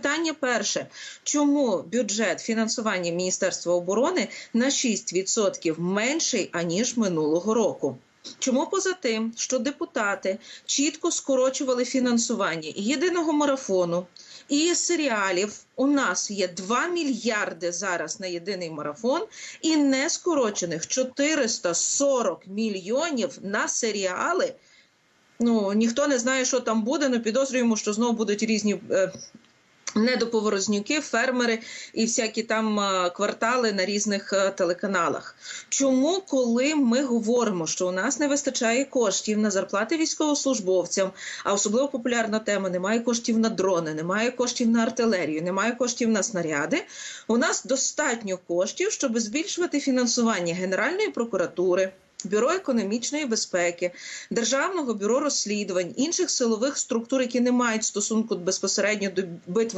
питання перше: чому бюджет фінансування Міністерства оборони на 6% менший аніж минулого року? Чому поза тим, що депутати чітко скорочували фінансування єдиного марафону і серіалів? У нас є 2 мільярди зараз на єдиний марафон і не скорочених 440 мільйонів на серіали. Ну ніхто не знає, що там буде. але підозрюємо, що знову будуть різні. Е, Недоповорознюки, фермери і всякі там е, квартали на різних е, телеканалах. Чому, коли ми говоримо, що у нас не вистачає коштів на зарплати військовослужбовцям, а особливо популярна тема: немає коштів на дрони, немає коштів на артилерію, немає коштів на снаряди. У нас достатньо коштів, щоб збільшувати фінансування Генеральної прокуратури. Бюро економічної безпеки, Державного бюро розслідувань, інших силових структур, які не мають стосунку безпосередньо до битви